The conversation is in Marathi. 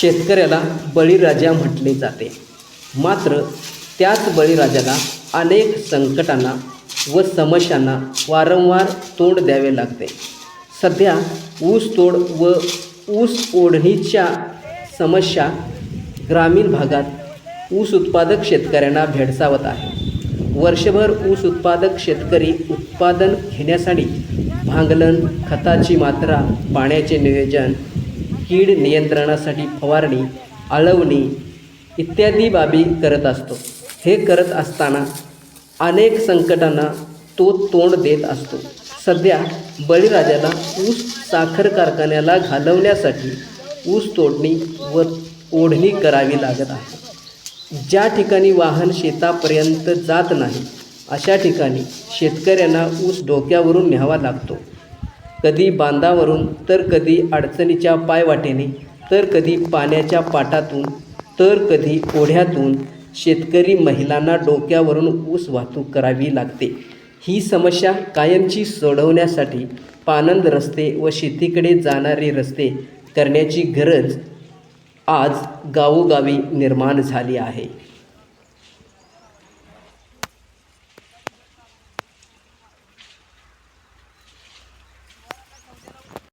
शेतकऱ्याला बळीराजा म्हटले जाते. मात्र त्याच बळीराजाला अनेक संकटांना व समस्यांना वारंवार तोंड द्यावे लागते. सध्या ऊस तोड व ऊस ओढणीच्या समस्या ग्रामीण भागात ऊस उत्पादक शेतकऱ्यांना भेडसावत आहे. वर्षभर ऊस उत्पादक शेतकरी उत्पादन घेण्यासाठी भांगलन खताची मात्रा पाण्याचे नियोजन कीड नियंत्रणासाठी फवारणी आळवणी इत्यादी बाबी करत असतो. हे करत असताना अनेक संकटांना तो तोंड देत असतो. सध्या बळीराजाला ऊस साखर कारखान्याला घालवण्यासाठी ऊस तोडणी व ओढणी करावी लागत आहे. ज्या ठिकाणी वाहन शेतापर्यंत जात नाही अशा ठिकाणी शेतकऱ्यांना ऊस डोक्यावरून न्यावा लागतो. कधी बांधावरून तर कधी अडचणीच्या पायवाटेने तर कधी पाण्याच्या पाटातून तर कधी ओढ्यातून शेतकरी महिलांना डोक्यावरून ऊस वाहतूक करावी लागते. ही समस्या कायमची सोडवण्यासाठी पानंद रस्ते व शेतीकडे जाणारे रस्ते करण्याची गरज आज गावोगावी निर्माण झाली आहे.